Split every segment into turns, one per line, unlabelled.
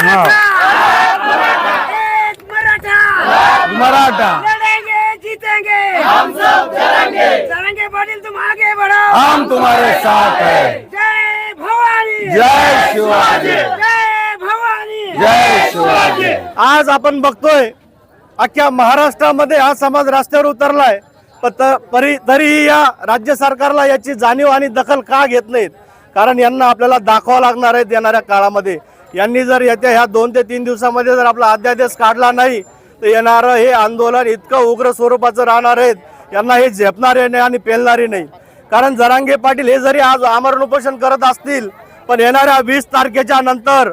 एक मराठा! जीतेंगे! हम सब चलेंगे चलेंगे पाटिल तुम आगे बढ़ो!
हम तुम्हारे साथ है।
जय भवानी!
जय शिवाजी।
जय भवानी!
जय शिवाजी। आज आपण बघतोय अख्ख्या महाराष्ट्रामध्ये हा समाज रस्त्यावर उतरलाय पण त- परी तरीही या राज्य सरकारला याची जाणीव आणि दखल का घेत नाहीत? कारण यांना आपल्याला दाखवावं लागणार आहेत येणाऱ्या काळामध्ये. यांनी जर येत्या ह्या दोन ते तीन दिवसामध्ये जर आपला अध्यादेश काढला नाही तर येणारं हे आंदोलन इतकं उग्र स्वरूपाचं राहणार आहेत यांना हे झेपणारे नाही आणि पेलणारे नाही. कारण जरांगे पाटील हे जरी आज आमरण उपोषण करत असतील पण येणाऱ्या वीस तारखेच्या नंतर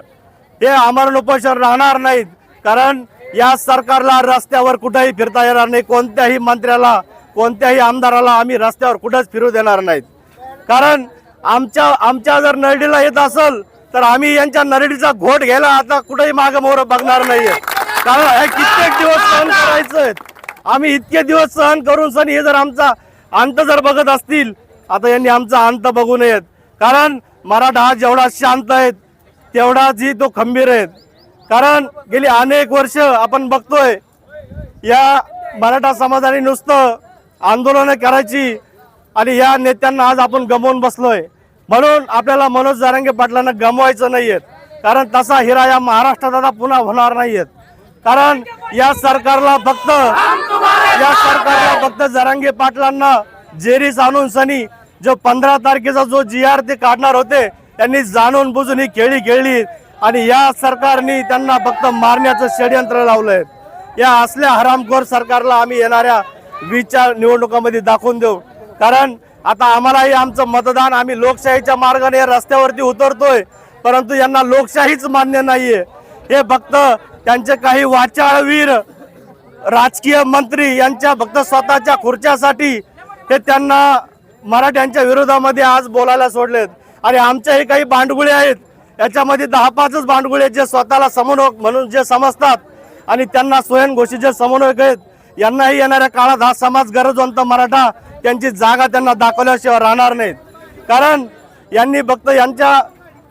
हे आमरण उपोषण राहणार नाहीत. कारण या सरकारला रस्त्यावर कुठेही फिरता येणार नाही. कोणत्याही मंत्र्याला कोणत्याही आमदाराला आम्ही रस्त्यावर कुठंच फिरू देणार नाहीत. कारण आमच्या आमच्या जर नरडीला येत असेल तर आम्ही यांच्या नरडीचा घोट घ्यायला आता कुठेही मागं मोर बघणार नाहीये. कारण हे कित्येक दिवस सहन करायचं आम्ही इतके दिवस सहन करून सण हे जर आमचा अंत जर बघत असतील आता यांनी आमचा अंत बघू नयेत. कारण मराठा हा जेवढा शांत आहेत तेवढाच तो खंबीर आहेत. कारण गेली अनेक वर्ष आपण बघतोय या मराठा समाजाने नुसतं आंदोलनं करायची आणि या नेत्यांना आज आपण गमवून बसलोय. म्हणून आपल्याला मनोज जारंगे पाटलांना गमवायचं नाहीयेत कारण तसा हिरा या महाराष्ट्रात आता पुन्हा होणार नाहीयेत कारण या सरकारला फक्त या सरकारला फक्त जरांगे पाटलांना जेरीस आणून सनी जो पंधरा तारखेचा जो जी आर ते काढणार होते त्यांनी जाणून बुजून ही खेळी खेळली. आणि या सरकारने त्यांना फक्त मारण्याचं षडयंत्र लावलंय. या असल्या हरामखोर सरकारला आम्ही येणाऱ्या विचार निवडणुकामध्ये दाखवून देऊ. कारण आता आम्हालाही आमचं मतदान आम्ही लोकशाहीच्या मार्गाने रस्त्यावरती उतरतोय परंतु यांना लोकशाहीच मान्य नाहीये. हे फक्त त्यांचे काही वाचाळवीर राजकीय मंत्री यांच्या फक्त स्वतःच्या खुर्च्यासाठी हे त्यांना मराठ्यांच्या विरोधामध्ये आज बोलायला सोडलेत. आणि आमच्याही काही बांडगुळे आहेत याच्यामध्ये दहा पाचच बांडगुळे जे स्वतःला समन्वयक म्हणून जे समजतात आणि त्यांना स्वयंघोषित जे समन्वयक आहेत यांनाही येणाऱ्या काळात हा समाज गरजवंत मराठा त्यांची जागा त्यांना दाखवल्याशिवाय राहणार नाहीत. कारण यांनी फक्त यांच्या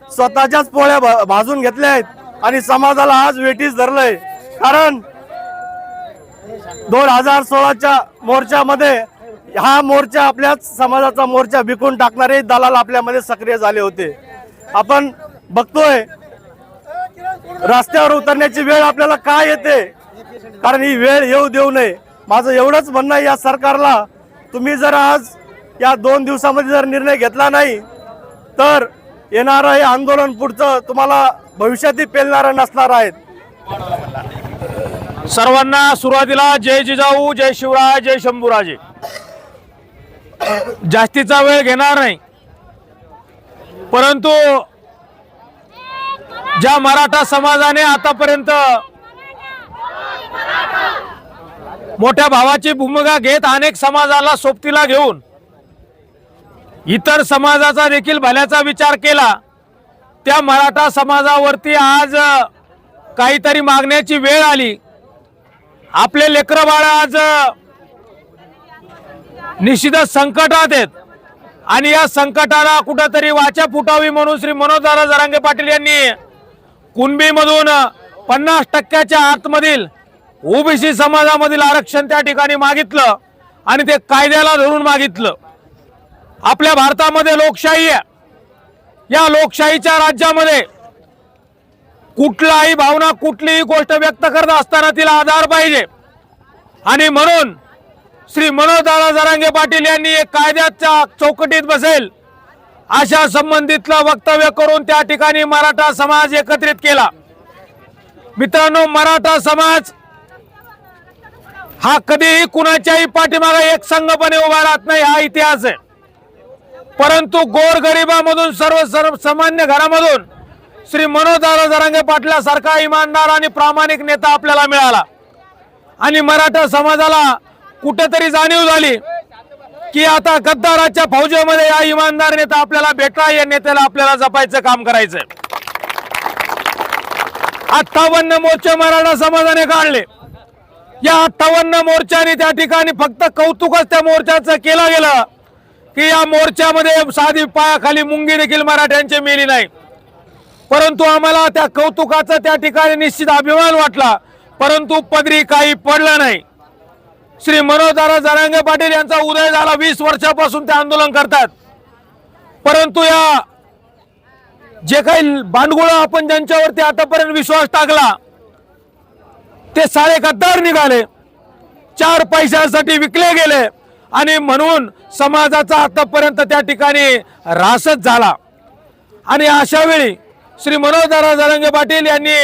स्वतःच्याच पोळ्या भाजून घेतल्या आहेत आणि समाजाला आज वेटीस धरलंय. कारण दोन हजार सोळाच्या मोर्चामध्ये हा मोर्चा आपल्याच समाजाचा मोर्चा विकून टाकणारे दलाल आपल्यामध्ये सक्रिय झाले होते. आपण बघतोय रस्त्यावर उतरण्याची वेळ आपल्याला का येते? कारण ही वेळ येऊ देऊ नये. माझं एवढंच म्हणणं आहे या सरकारला तुम्ही जर आज या दोन दिवसामध्ये जर निर्णय घेतला नाही तर येणारं हे आंदोलन पुढचं तुम्हाला भविष्यातही पेलणारं नसणार आहेत.
सर्वांना सुरुवातीला जय जिजाऊ जय शिवराय जय शंभूराजे. जास्तीचा वेळ घेणार नाही. परंतु ज्या मराठा समाजाने आतापर्यंत मोठ्या भावाची भूमिका घेत अनेक समाजाला सोबतीला घेऊन इतर समाजाचा देखील भल्याचा विचार केला. त्या मराठा समाजावरती आज काहीतरी मागण्याची वेळ आली. आपले लेकरं बाळ आज निश्चितच संकटात आहेत. आणि या संकटाला कुठंतरी वाचा फुटावी म्हणून श्री मनोजदारा जरांगे पाटील यांनी कुणबीमधून पन्नास टक्क्याच्या आतमधील ओबीसी समाजामधील आरक्षण त्या ठिकाणी मागितलं आणि ते कायद्याला धरून मागितलं. आपल्या भारतामध्ये लोकशाही आहे. या लोकशाहीच्या राज्यामध्ये कुठलाही भावना कुठलीही गोष्ट व्यक्त करत असताना तिला आधार पाहिजे. आणि म्हणून श्री मनोज दादा जरांगे पाटील यांनी एक कायद्याच्या चौकटीत बसेल अशा संबंधितलं वक्तव्य करून त्या ठिकाणी मराठा समाज एकत्रित केला. मित्रांनो मराठा समाज हा कधीही कुणाच्याही पाठीमागे एक संघपणे उभा राहत नाही हा इतिहास आहे. परंतु गोरगरिबामधून सर्व सर्व सामान्य घरामधून श्री मनोजदादा जरांगे पाटलासारखा इमानदार आणि प्रामाणिक नेता आपल्याला मिळाला. आणि मराठा समाजाला कुठेतरी जाणीव झाली की आता गद्दाराच्या फौजेमध्ये या इमानदार नेता आपल्याला भेटला या नेत्याला आपल्याला जपायचं काम करायचंय. अठ्ठावन्न मोर्चे मराठा समाजाने काढले. या अठ्ठावन्न मोर्चाने त्या ठिकाणी फक्त कौतुकच त्या मोर्चाचं केलं गेलं. की या मोर्चामध्ये साधी पायाखाली मुंगी देखील मराठ्यांची मेली नाही. परंतु आम्हाला त्या कौतुकाचा त्या ठिकाणी निश्चित अभिमान वाटला. परंतु पदरी काही पडलं नाही. श्री मनोजदारा जरांगे पाटील यांचा उदय झाला वीस वर्षापासून ते आंदोलन करतात. परंतु या जे काही भांडगुळं आपण ज्यांच्यावरती आतापर्यंत विश्वास टाकला ते सारे गद्दार निघाले. चार पैशासाठी विकले गेले आणि म्हणून समाजाचा आतापर्यंत त्या ठिकाणी रासच झाला. आणि अशावेळी श्री मनोजदारा जरंगे पाटील यांनी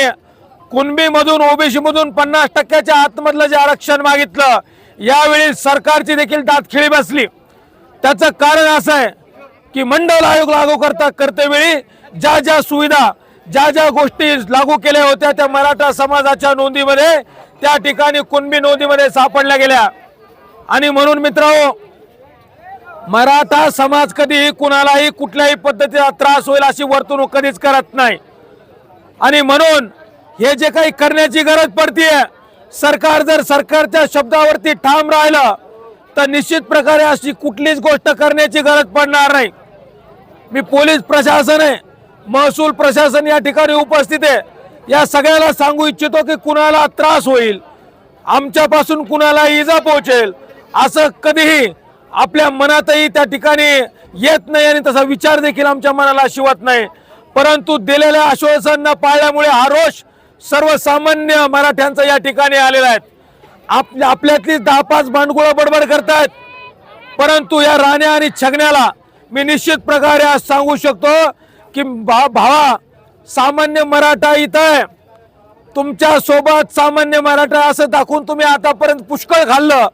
कुणबीमधून ओबीसीमधून पन्नास टक्क्याच्या आतमधलं जे आरक्षण मागितलं यावेळी सरकारची देखील दातखिळी बसली. त्याचं कारण असं आहे की मंडल आयोग लागू करता करतेवेळी ज्या ज्या सुविधा ज्या ज्या गोष्टी लागू केल्या होत्या त्या मराठा समाजाच्या नोंदीमध्ये त्या ठिकाणी कुणबी नोंदीमध्ये सापडल्या गेल्या. आणि म्हणून मित्रांनो मराठा समाज कधीही कुणालाही कुठल्याही पद्धतीचा त्रास होईल अशी वर्तणूक कधीच करत नाही. आणि म्हणून हे जे काही करण्याची गरज पडतीये सरकार जर सरकारच्या शब्दावरती ठाम राहिलं तर निश्चित प्रकारे अशी कुठलीच गोष्ट करण्याची गरज पडणार नाही. मी पोलीस प्रशासन आहे महसूल प्रशासन या ठिकाणी उपस्थित आहे. या सगळ्याला सांगू इच्छितो की कुणाला त्रास होईल आमच्यापासून कुणाला इजा पोहोचेल असं कधीही आपल्या मनातही त्या ठिकाणी येत नाही आणि तसा विचार देखील आमच्या मनाला शिवत नाही. परंतु दिलेल्या आश्वासन न पाळल्यामुळे हा रोष सर्वसामान्य मराठ्यांचा या ठिकाणी आलेला आहे. आपल्या आपल्यातली दहा पाच भांडगुळं बडबड करतायत. परंतु या राण्या आणि छगण्याला मी निश्चित प्रकारे आज सांगू शकतो की भा भावा सामान्य मराठा इथं आहे तुमच्यासोबत सामान्य मराठा असं दाखवून तुम्ही आतापर्यंत पुष्कळ खाल्लं.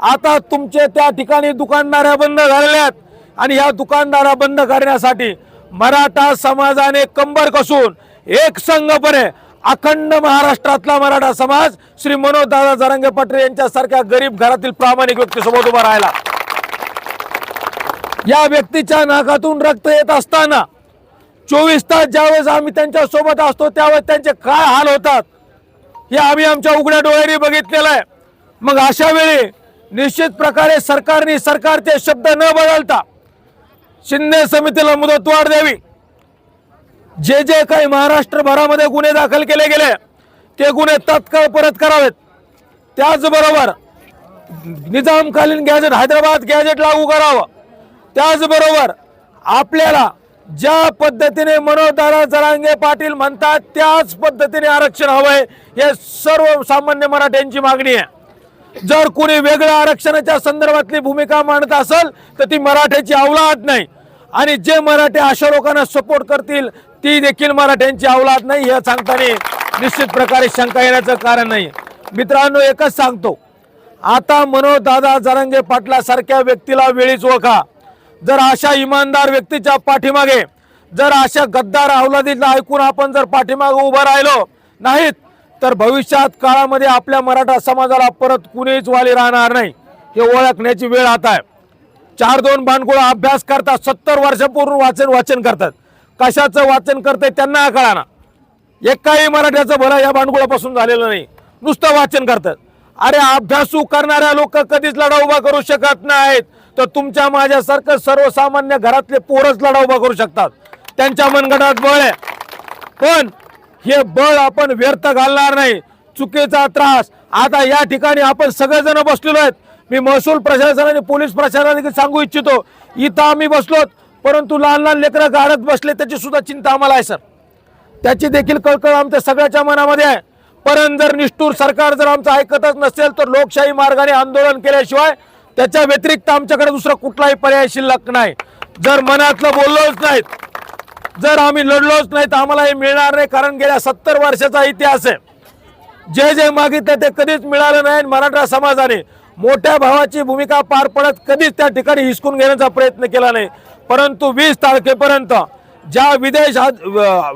आता तुमचे त्या ठिकाणी दुकानदाऱ्या बंद झालेल्या आहेत. आणि या दुकानदारा बंद करण्यासाठी मराठा समाजाने कंबर कसून एक संघपणे अखंड महाराष्ट्रातला मराठा समाज श्री मनोज दादा जरांगे पाटील यांच्यासारख्या गरीब घरातील प्रामाणिक व्यक्तीसोबत उभा राहिला या व्यक्तीच्या नाकातून रक्त येत असताना चोवीस तास ज्यावेळेस आम्ही त्यांच्यासोबत असतो त्यावेळेस त्यांचे काय हाल होतात हे आम्ही आमच्या उघड्या डोळ्यांनी बघितलेलं आहे. मग अशा वेळी निश्चित प्रकारे सरकारने सरकारचे शब्द न बदलता शिंदे समितीला मुदतवाढ द्यावी. जे जे काही महाराष्ट्रभरामध्ये गुन्हे दाखल केले गेले ते गुन्हे तत्काळ परत करावेत. त्याचबरोबर निजामकालीन गॅजेट हैदराबाद गॅजेट लागू करावं त्याचबरोबर आपल्याला ज्या पद्धतीने मनोदारा जरांगे पाटील म्हणतात त्याच पद्धतीने आरक्षण हवंय हे सर्व सामान्य मराठ्यांची मागणी आहे. जर कोणी वेगळ्या आरक्षणाच्या संदर्भातली भूमिका मांडत असेल तर ती मराठ्याची अवलाद नाही. आणि जे मराठे अशा लोकांना सपोर्ट करतील ती देखील मराठ्यांची अवलाद नाही हे सांगताना निश्चित प्रकारे शंका येण्याचं कारण नाही. मित्रांनो एकच सांगतो. आता मनोदादा जरांगे पाटलासारख्या व्यक्तीला वेळीच ओळखा. जर अशा इमानदार व्यक्तीच्या पाठीमागे जर अशा गद्दार अवलादीला ऐकून आपण जर पाठीमागे उभं राहिलो नाहीत तर भविष्यात काळामध्ये आपल्या मराठा समाजाला परत कुणीच वाली राहणार नाही. हे ओळखण्याची वेळ आता आहे. चार दोन बाणगुळा अभ्यास करतात सत्तर वर्षापूर्वी वाचन वाचन करतात. कशाचं वाचन करते त्यांना कळाना. एकाही मराठ्याचं भलं या भांडगुळापासून झालेलं नाही. नुसतं वाचन करतात. अरे अभ्यासू करणाऱ्या लोक कधीच लढा उभा करू शकत नाहीत. तर तुमच्या माझ्यासारखं सर्वसामान्य घरातले पोरच लढा उभा करू शकतात. त्यांच्या मनगटात बळ आहे. पण हे बळ आपण व्यर्थ घालणार नाही. चुकीचा त्रास. आता या ठिकाणी आपण सगळेजण बसलेलो आहेत. मी महसूल प्रशासन आणि पोलीस प्रशासनाने सांगू इच्छितो. इथं आम्ही बसलोत. परंतु लहान लहान लेकरं गाडत बसले त्याची सुद्धा चिंता आम्हाला आहे सर. त्याची देखील कळकळ आमच्या सगळ्याच्या मनामध्ये आहे. परंतु जर निष्ठूर सरकार जर आमचं ऐकतच नसेल तर लोकशाही मार्गाने आंदोलन केल्याशिवाय त्याच्या व्यतिरिक्त आमच्याकडे दुसरा कुठलाही पर्याय शिल्लक नाही. जर मनातलं बोललोच नाहीत जर आम्ही लढलोच नाही तर आम्हाला हे मिळणार नाही कारण गेल्या सत्तर वर्षाचा इतिहास आहे. जे जे मागितलं ते कधीच मिळालं नाही मराठा समाजाने मोठ्या भावाची भूमिका पार पडत कधीच त्या ठिकाणी हिसकून घेण्याचा प्रयत्न केला नाही. परंतु वीस तारखेपर्यंत ज्या विदेश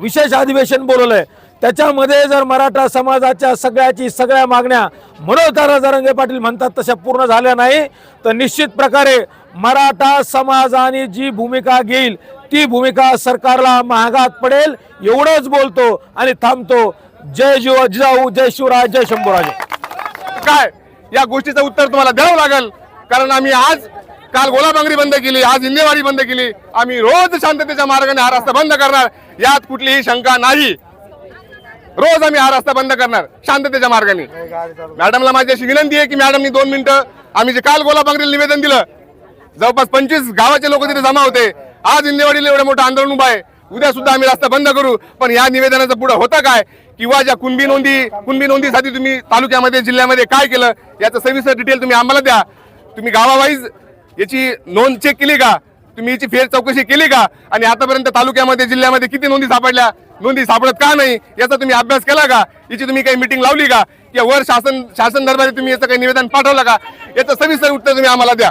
विशेष अधिवेशन बोलवलं आहे त्याच्यामध्ये जर मराठा समाजाच्या सगळ्याची सगळ्या मागण्या मनोज रंगे पाटील म्हणतात तशा पूर्ण झाल्या नाही तर निश्चित प्रकारे मराठा समाजाने जी भूमिका घेईल ती भूमिका सरकारला महागात पडेल एवढंच बोलतो आणि थांबतो. जय जीव जिजाऊ जय शिवराज जय शंभूराजे.
काय? या गोष्टीचं उत्तर तुम्हाला द्यावं लागेल. कारण आम्ही आज काल गोलाबांगरी बंद केली आज इंदेवाडी बंद केली. आम्ही रोज शांततेच्या मार्गाने हा रस्ता बंद करणार. यात कुठलीही शंका नाही. रोज आम्ही हा रस्ता बंद करणार शांततेच्या मार्गाने. मॅडमला माझी अशी विनंती आहे की मॅडमनी दोन मिनिटं आम्ही जे काल गोलाबांगरीला निवेदन दिलं जवळपास पंचवीस गावाचे लोक तिथे जमा होते. आज इंदेवाडीला एवढं मोठं आंदोलन उभं आहे. उद्या सुद्धा आम्ही रस्ता बंद करू. पण या निवेदनाचं पुढं होतं काय? किंवा ज्या कुणबी नोंदी कुणबी नोंदीसाठी तुम्ही तालुक्यामध्ये जिल्ह्यामध्ये काय केलं याचं सविस्तर डिटेल तुम्ही आम्हाला द्या. तुम्ही गावावाईज याची नोंद चेक केली का? तुम्ही याची फेर चौकशी केली का? आणि आतापर्यंत तालुक्यामध्ये जिल्ह्यामध्ये किती नोंदी सापडल्या? नोंदी सापडत का नाही याचा तुम्ही अभ्यास केला का? याची तुम्ही काही मिटिंग लावली का? किंवा वर शासन शासन दरबारी तुम्ही याचं काही निवेदन पाठवलं का? याचं सविस्तर उत्तर तुम्ही आम्हाला द्या.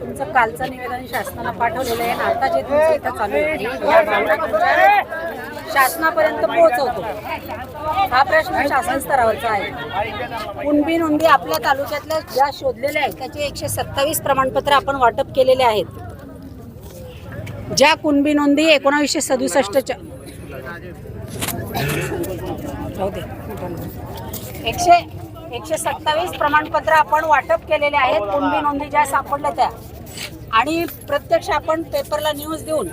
तुमचं कालचं निवेदन शासनाला पाठवलेलं आहे. आता जे तुमचं इथं चालू आहे शासनापर्यंत पोहोचवतो. हा प्रश्न शासन स्तरावरचा आहे. कुणबी नोंदी आपल्या तालुक्यातल्या ज्या शोधलेल्या आहेत त्याचे एकशे सत्तावीस प्रमाणपत्र आपण वाटप केलेले आहेत. ज्या कुणबी नोंदी एकोणावीसशे सदुसष्टच्या एकशे एकशे सत्तावीस प्रमाणपत्र आपण वाटप केलेले आहेत. कुणबी नोंदी ज्या सापडल्या त्या. आणि प्रत्यक्ष आपण पेपरला न्यूज देऊन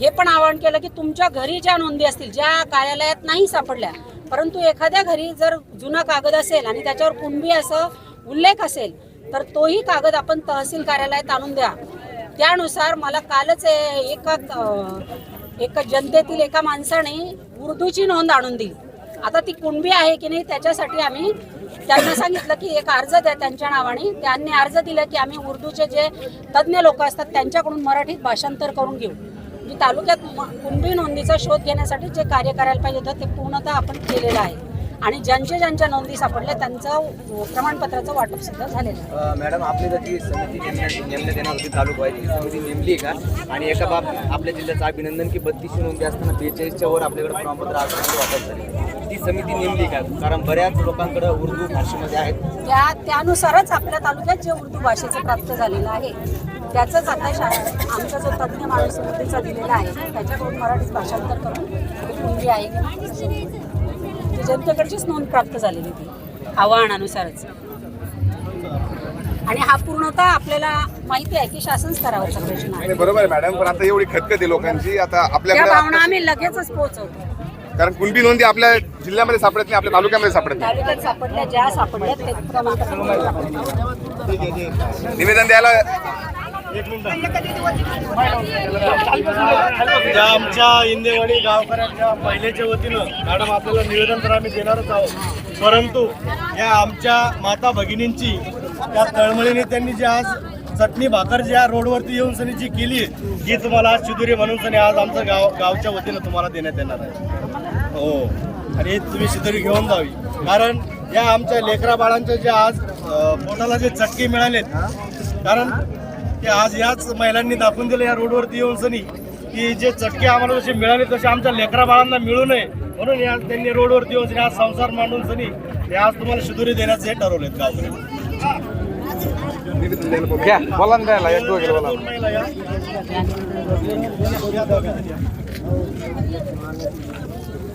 हे पण आवाहन केलं की तुमच्या घरी ज्या नोंदी असतील ज्या कार्यालयात नाही सापडल्या परंतु एखाद्या घरी जर जुना कागद असेल आणि त्याच्यावर कुणबी असं उल्लेख असेल तर तोही कागद आपण तहसील कार्यालयात आणून द्या. त्यानुसार मला कालच एका एका जनतेतील एका माणसाने उर्दूची नोंद आणून दिली. आता ती कुणबी आहे की नाही त्याच्यासाठी आम्ही त्यांना सांगितलं की एक अर्ज द्या त्यांच्या नावाने. त्यांनी अर्ज दिला की आम्ही उर्दूचे जे तज्ज्ञ लोक असतात त्यांच्याकडून मराठीत भाषांतर करून घेऊ. म्हणजे तालुक्यात म- कुणबी नोंदीचा शोध घेण्यासाठी जे कार्य करायला पाहिजे होतं ते पूर्णतः आपण केलेलं आहे. आणि ज्यांच्या ज्यांच्या नोंदी सापडल्या त्यांचं प्रमाणपत्राचं वाटप सुद्धा झालेलं आहे.
मॅडम आपली जर ती समिती नेमण्यात येणार होती तालुका ती समिती नेमली का? आणि एका बाब आपल्या जिल्ह्याचं अभिनंदन की बत्तीसशे नोंदी असताना बेचाळीसच्या वर आपल्याकडे प्रमाणपत्र आजपर्यंत वाटप झाले. ती समिती नेमली का? कारण बऱ्याच लोकांकडे उर्दू भाषेमध्ये आहेत.
त्या त्यानुसारच आपल्या तालुक्यात जे उर्दू भाषेचं प्राप्त झालेलं आहे त्याचंच आता आमचा जो तज्ज्ञ माणूस दिलेला आहे त्याच्याकडून मराठीत भाषांतर करून कुणबी आहे जनतेकडचीच नोंद प्राप्त झालेली ती आव्हानानुसारच. आणि हा पूर्णतः आपल्याला माहिती आहे की शासन स्तरावरचा प्रश्न आहे.
बरोबर आहे मॅडम पण आता एवढी खतखत लोकांची आता
त्या भावना आम्ही लगेचच पोहोचवतो.
कारण कुणबी नोंदी आपल्या जिल्ह्यामध्ये सापडत नाही आपल्या तालुक्यामध्ये सापडत
तालुक्यात सापडल्या ज्या सापडल्या
निवेदन द्यायला
ज्या आमच्या इंदेवाडी गावकऱ्यांच्या महिलेच्या वतीनं मॅडम आपल्याला निवेदन तर आम्ही देणारच आहोत. परंतु या आमच्या माता भगिनींची त्या तळमळीने त्यांनी जी आज चटणी भाकर ज्या रोडवरती येऊन सनी जी केली ही तुम्हाला आज शिदुरी म्हणून सनी आज आमचं गाव गावच्या वतीनं तुम्हाला देण्यात येणार आहे. हो. आणि ही तुम्ही शिदुरी घेऊन जावी. कारण या आमच्या लेकरा बाळांच्या ज्या आज पोटाला जे चटके मिळालेत कारण की आज याच महिलांनी दाखवून दिलं या रोडवरती येऊन सनी की जे चटके आम्हाला जसे मिळाले तसे आमच्या लेकरा बाळांना मिळू नये. म्हणून या त्यांनी रोडवरती येऊन सनी आज संसार मांडून सनी हे आज तुम्हाला शिदुरी देण्याचे हे ठरवलेत गावकडे
बोला द्यायला एक दोघे बोला
दोन महिला